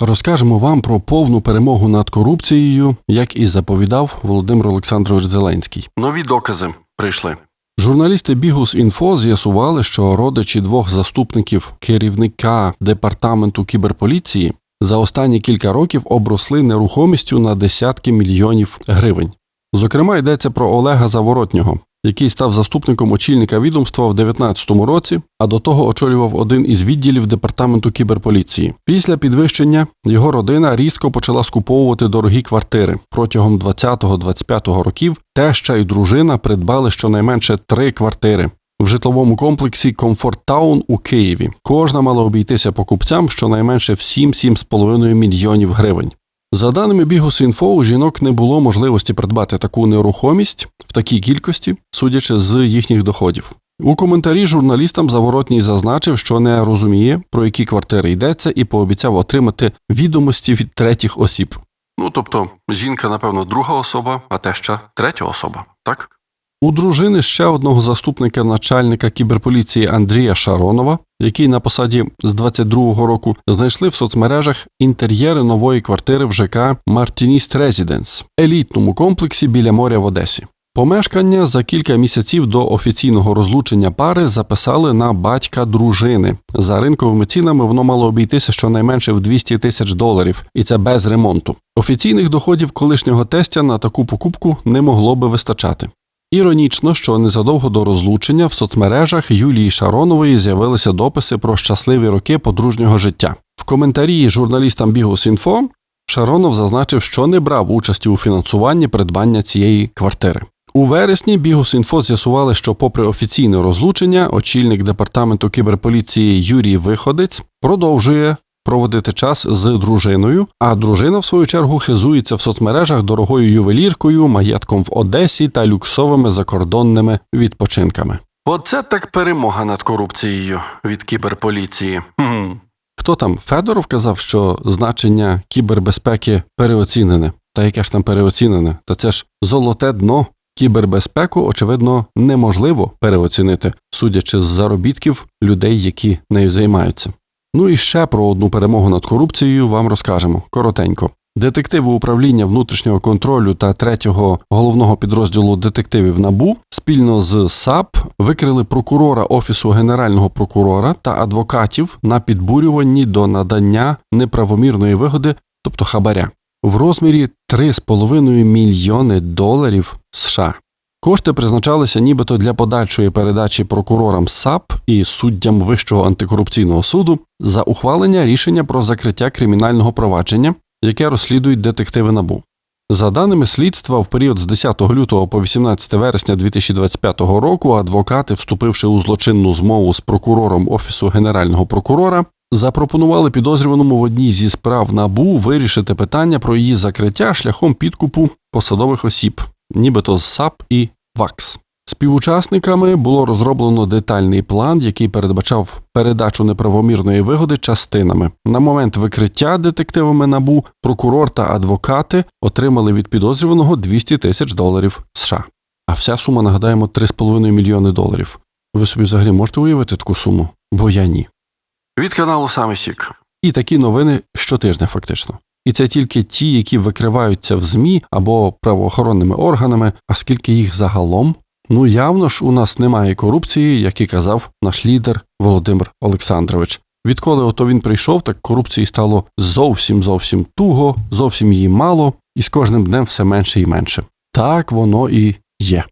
Розкажемо вам про повну перемогу над корупцією, як і заповідав Володимир Олександрович Зеленський. Нові докази прийшли. Журналісти Бігус Інфо з'ясували, що родичі двох заступників керівника департаменту кіберполіції за останні кілька років обросли нерухомістю на десятки мільйонів гривень. Зокрема, йдеться про Олега Заворотнього, який став заступником очільника відомства в 2019 році, а до того очолював один із відділів департаменту кіберполіції. Після підвищення його родина різко почала скуповувати дорогі квартири. Протягом 20-25 років теща і дружина придбали щонайменше три квартири. В житловому комплексі Комфорт Таун у Києві кожна мала обійтися покупцям щонайменше в 7-7,5 мільйонів гривень. За даними Бігус.Інфо, у жінок не було можливості придбати таку нерухомість в такій кількості, судячи з їхніх доходів. У коментарі журналістам Заворотній зазначив, що не розуміє, про які квартири йдеться, і пообіцяв отримати відомості від третіх осіб. Ну тобто, жінка, напевно, друга особа, а теща третя особа, так? У дружини ще одного заступника начальника кіберполіції Андрія Шаронова, який на посаді з 22-го року знайшли в соцмережах інтер'єри нової квартири в ЖК Мартініст Резіденс, елітному комплексі біля моря в Одесі. Помешкання за кілька місяців до офіційного розлучення пари записали на батька дружини. За ринковими цінами воно мало обійтися щонайменше в 200 тисяч доларів, і це без ремонту. Офіційних доходів колишнього тестя на таку покупку не могло би вистачати. Іронічно, що незадовго до розлучення в соцмережах Юлії Шаронової з'явилися дописи про щасливі роки подружнього життя. В коментарі журналістам Бігус.Інфо Шаронов зазначив, що не брав участі у фінансуванні придбання цієї квартири. У вересні Бігус.Інфо з'ясували, що, попри офіційне розлучення, очільник департаменту кіберполіції Юрій Виходець продовжує проводити час з дружиною, а дружина, в свою чергу, хизується в соцмережах дорогою ювеліркою, маєтком в Одесі та люксовими закордонними відпочинками. Оце так перемога над корупцією від кіберполіції. Хм. Хто там Федоров казав, що значення кібербезпеки переоцінене? Та яке ж там переоцінене? Та це ж золоте дно. Кібербезпеку, очевидно, неможливо переоцінити, судячи з заробітків людей, які нею займаються. Ну і ще про одну перемогу над корупцією вам розкажемо коротенько. Детективи управління внутрішнього контролю та третього головного підрозділу детективів НАБУ спільно з САП викрили прокурора офісу генерального прокурора та адвокатів на підбурюванні до надання неправомірної вигоди, тобто хабаря, в розмірі 3,5 мільйони доларів США. Кошти призначалися нібито для подальшої передачі прокурорам САП і суддям Вищого антикорупційного суду за ухвалення рішення про закриття кримінального провадження, яке розслідують детективи НАБУ. За даними слідства, в період з 10 лютого по 18 вересня 2025 року адвокати, вступивши у злочинну змову з прокурором Офісу Генерального прокурора, запропонували підозрюваному в одній зі справ НАБУ вирішити питання про її закриття шляхом підкупу посадових осіб, нібито з САП і ВАКС. Співучасниками було розроблено детальний план, який передбачав передачу неправомірної вигоди частинами. На момент викриття детективами набу прокурор та адвокати отримали від підозрюваного 200 тисяч доларів США. А вся сума, нагадаємо, 3,5 мільйони доларів. Ви собі взагалі можете уявити таку суму? Бо я ні. Від каналу Саме Сік. І такі новини щотижня, фактично. І це тільки ті, які викриваються в ЗМІ або правоохоронними органами, а скільки їх загалом. Ну явно ж у нас немає корупції, як і казав наш лідер Володимир Олександрович. Відколи ото він прийшов, так корупції стало зовсім зовсім туго, зовсім її мало, і з кожним днем все менше і менше. Так воно і є.